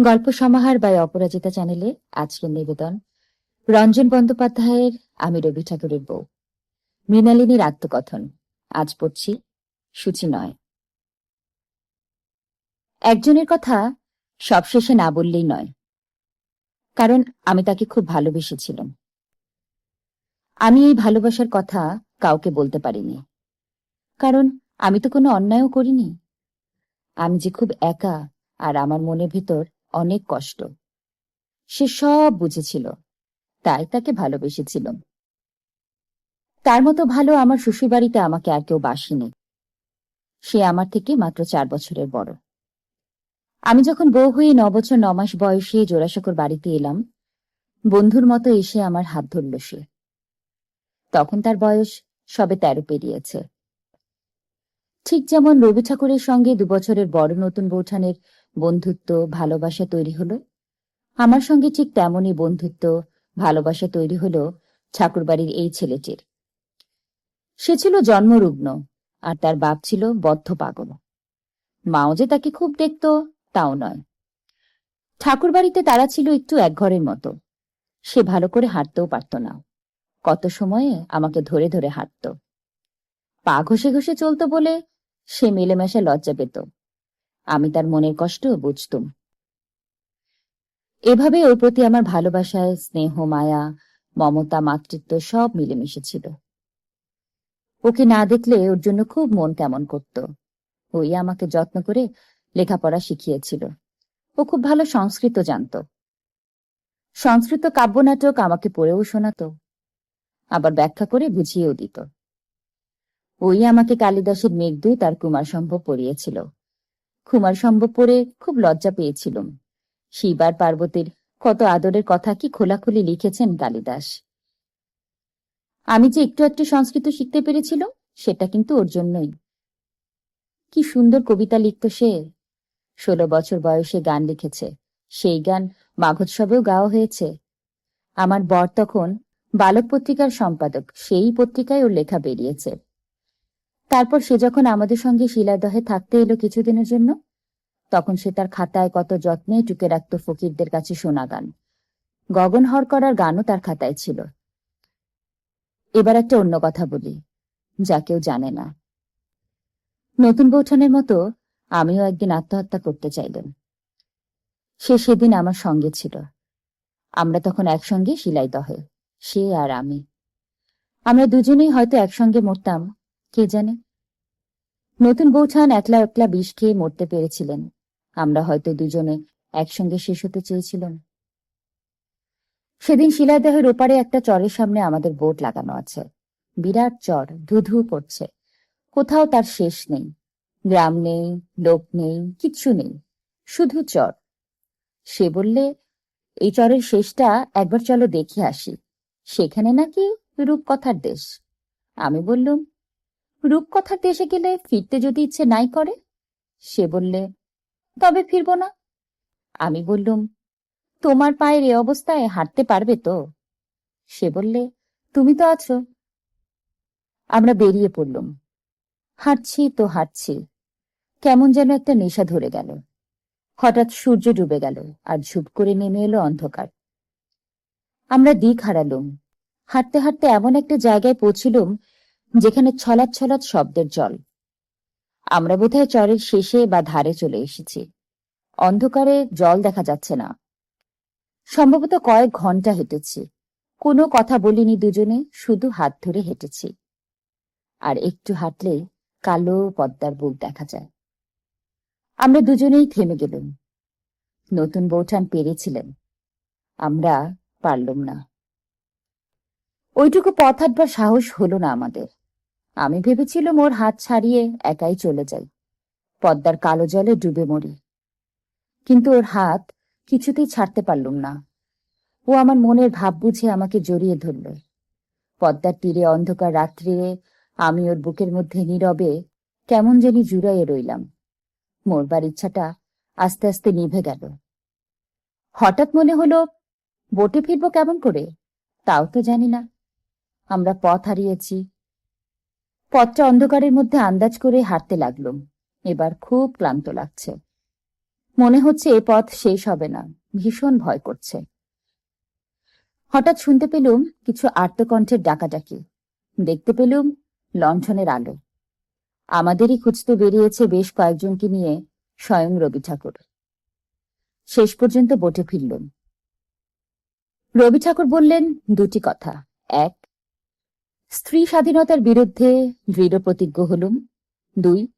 গল্প সমাহার বাই অপরাজিতা চ্যানেলে আজকের নিবেদন। রঞ্জন বন্দ্যোপাধ্যায়ের আমি রবি ঠাকুরের বউ। মৃণালিনীর আত্মকথন। আজ পড়ছি সূচি নয়। একজনের কথা সবশেষে না বললেই নয়। কারণ আমি তাকে খুব ভালোবেসেছিলাম। আমি এই ভালোবাসার কথা কাউকে বলতে পারিনি। কারণ আমি তো কোনো অন্যায়ও করিনি। আমি যে খুব একা আর আমার মনের ভিতর অনেক কষ্ট। সে সব বুঝেছিল। তাই তাকে ভালোবেসেছিলাম। তার মতো ভালো আমার শ্বশুরবাড়িতে আমাকে আর কেউ বাসেনি। সে আমার থেকে মাত্র চার বছরের বড়। আমি যখন বউ হয়ে ন বছর ন মাস বয়সে জোড়াসাঁকোর বাড়িতে এলাম, বন্ধুর মতো এসে আমার হাত ধরল সে। তখন তার বয়স সবে তেরো পেরিয়েছে। ঠিক যেমন রবি ঠাকুরের সঙ্গে দুবছরের বড় নতুন বৌঠানের বন্ধুত্ব, ভালোবাসা তৈরি হলো। আমার সঙ্গে ঠিক তেমনই বন্ধুত্ব, ভালোবাসা তৈরি হলো ঠাকুরবাড়ির এই ছেলেটির। সে ছিল জন্মরুগ্ন আর তার বাপ ছিল বদ্ধ পাগল। মাও যে তাকে খুব দেখত, তাও নয়। ঠাকুরবাড়িতে তারা ছিল একটু এক ঘরের মতো। সে ভালো করে হাঁটতেও পারত না। কত সময়ে আমাকে ধরে ধরে হাঁটত। পা ঘষে ঘষে চলতো বলে সে মেলেমেশা লজ্জা পেত। আমি তার মনের কষ্ট বুঝতুম। এভাবে ওর প্রতি আমার ভালোবাসায় স্নেহ, মায়া, মমতা, মাতৃত্ব সব মিলেমিশে ছিল। ওকে না দেখলে ওর জন্য খুব মন কেমন করত। ওই আমাকে যত্ন করে লেখাপড়া শিখিয়েছিল। ও খুব ভালো সংস্কৃত জানত। সংস্কৃত কাব্যনাটক আমাকে পড়েও শোনাত। আবার ব্যাখ্যা করে বুঝিয়েও দিত। ওই আমাকে কালিদাসের মেঘদূত আর কুমার সম্ভব পড়িয়েছিল। কুমার সম্ভব পড়ে খুব লজ্জা পেয়েছিলাম। শিব আর পার্বতীর কত আদরের কথা কি খোলাখুলি লিখেছেন কালিদাস। আমি যে একটু একটু সংস্কৃত শিখতে পেরেছিলাম, সেটা কিন্তু ওর জন্যই। কি সুন্দর কবিতা লিখত সে। ষোলো বছর বয়সে গান লিখেছে। সেই গান মাঘোৎসবেও গাওয়া হয়েছে। আমার বর তখন বালক পত্রিকার সম্পাদক, সেই পত্রিকায় ওর লেখা বেরিয়েছে। তারপর সে যখন আমাদের সঙ্গে শিলাদহে থাকতে এলো কিছুদিনের জন্য, তখন সে তার খাতায় কত যত্নে টুকে রাখত ফকিরদের কাছে শোনা গান গগন হর করার গানও তার খাতায় ছিল। এবার একটা অন্য কথা বলি, যা কেউ জানে না। নতুন বৌঠানের মতো আমিও একদিন আত্মহত্যা করতে চাইলেন। সে সেদিন আমার সঙ্গে ছিল। আমরা তখন একসঙ্গে শিলাই দহে সে আর আমি। আমরা দুজনেই হয়তো একসঙ্গে মরতাম কে জানে? নতুন বৌঠান একলা একলা বিষ খেয়ে মরতে পেরেছিলেন। আমরা হয়তো দুজনে একসঙ্গে শেষ হতে চেয়েছিলাম। সেদিন শিলাদেহের ওপারে একটা চরের সামনে আমাদের বোট লাগানো আছে। বিরাট চর, ধুধু করছে। কোথাও তার শেষ নেই। গ্রাম নেই, লোক নেই, কিচ্ছু নেই। শুধু চর। সে বললে, এই চরের শেষটা একবার চলো দেখে আসি। সেখানে নাকি রূপকথার দেশ? আমি বললুম রূপকথার দেশে গেলে ফিরতে যদি ইচ্ছে নাই করে? সে বললে, তবে ফিরব না। আমি বললুম, তোমার পায়ের এ অবস্থায় হাঁটতে পারবে তো? সে বললে, তুমি তো আছো। আমরা বেরিয়ে পড়লুম। হাঁটছি তো হাঁটছি। কেমন যেন একটা নেশা ধরে গেল। হঠাৎ সূর্য ডুবে গেল আর ঝুপ করে নেমে এলো অন্ধকার। আমরা দিক হারালুম। হাঁটতে হাঁটতে এমন একটা জায়গায় পৌঁছিলুম যেখানে ছলাৎ ছলাৎ শব্দের জল। আমরা বোধহয় চরের শেষে বা ধারে চলে এসেছি। অন্ধকারে জল দেখা যাচ্ছে না। সম্ভবত কয়েক ঘণ্টা হেঁটেছি। কোনো কথা বলিনি দুজনে, শুধু হাত ধরে হেঁটেছি। আর একটু হাঁটলেই কালো পদ্মার বুক দেখা যায়। আমরা দুজনেই থেমে গেলুম। নতুন বৌঠান পেরেছিলেন। আমরা পারলুম না। ওইটুকু পথ হাঁটবার সাহস হলো না আমাদের। আমি ভেবেছিলাম ওর হাত ছাড়িয়ে একাই চলে যাই। পদ্মার কালো জলে ডুবে মরি। কিন্তু ওর হাত কিছুতেই ছাড়তে পারলুম না। ও আমার মনের ভাব বুঝে আমাকে জড়িয়ে ধরল। পদ্মার তীরে অন্ধকার রাত্রে আমি ওর বুকের মধ্যে নীরবে কেমন জানি জুড়াইয়ে রইলাম। মরবার ইচ্ছাটা আস্তে আস্তে নিভে গেল। হঠাৎ মনে হলো, বোটে ফিরবো কেমন করে? তাও তো জানি না। আমরা পথ হারিয়েছি পথটা অন্ধকারের মধ্যে আন্দাজ করে হাঁটতে লাগলুম এবার খুব ক্লান্ত লাগছে। মনে হচ্ছে এ পথ শেষ হবে না। ভীষণ ভয় করছে। হঠাৎ শুনতে পেলুম কিছু আর্তকণ্ঠের ডাকাডাকি। দেখতে পেলুম লণ্ঠনের আলো। আমাদেরই খুঁজতে বেরিয়েছে বেশ কয়েকজনকে নিয়ে স্বয়ং রবি ঠাকুর। শেষ পর্যন্ত বোটে ফিরলুম। রবি ঠাকুর বললেন, দুটি কথা। এক স্ত্রী স্বাধীনতার বিরুদ্ধে দৃঢ় প্রতিজ্ঞ হলুম। দুই,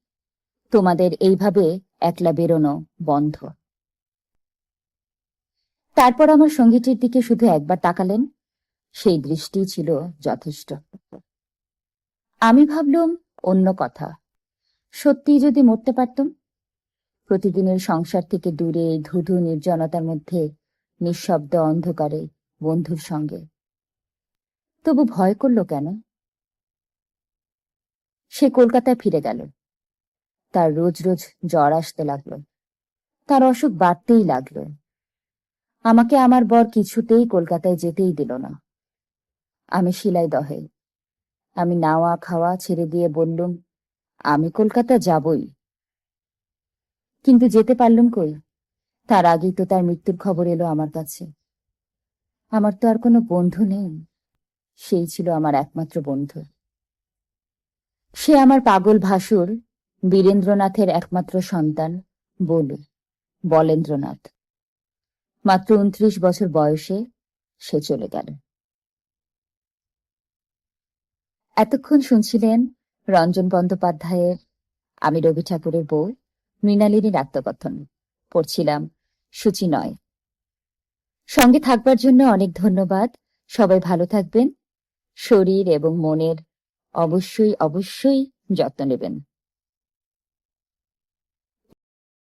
তোমাদের এইভাবে একলা বেরোনো বন্ধ। তারপর আমার সঙ্গীটির দিকে শুধু একবার তাকালেন। সেই দৃষ্টি ছিল যথেষ্ট। আমি ভাবলুম, অন্য কথা। সত্যি যদি মরতে পারতুম? প্রতিদিনের সংসার থেকে দূরে ধুধু নির্জনতার মধ্যে, নিঃশব্দ অন্ধকারে বন্ধুর সঙ্গে। তবু ভয় করল কেন? সে কলকাতায় ফিরে গেল। তার রোজ রোজ জ্বর আসতে লাগল। তার অসুখ বাড়তেই লাগল। আমাকে আমার বর কিছুতেই কলকাতায় যেতেই দিল না। আমি শিলাই দহে। আমি নাওয়া খাওয়া ছেড়ে দিয়ে বললুম, আমি কলকাতা যাবই। কিন্তু যেতে পারলুম কই? তার আগেই তো তার মৃত্যুর খবর এলো আমার কাছে। আমার তো আর কোনো বন্ধু নেই। সেই ছিল আমার একমাত্র বন্ধু। সে আমার পাগল ভাসুর, বীরেন্দ্রনাথের একমাত্র সন্তান, বলু, বলেন্দ্রনাথ। মাত্র উনত্রিশ বছর বয়সে সে চলে গেল। এতক্ষণ শুনছিলেন রঞ্জন বন্দ্যোপাধ্যায়ের আমি রবি ঠাকুরের বউ, মৃণালিনীর আত্মকথন পড়ছিলাম সূচি নয়। সঙ্গে থাকবার জন্য অনেক ধন্যবাদ। সবাই ভালো থাকবেন। শরীর এবং মনের অবশ্যই অবশ্যই যত্ন নেবেন।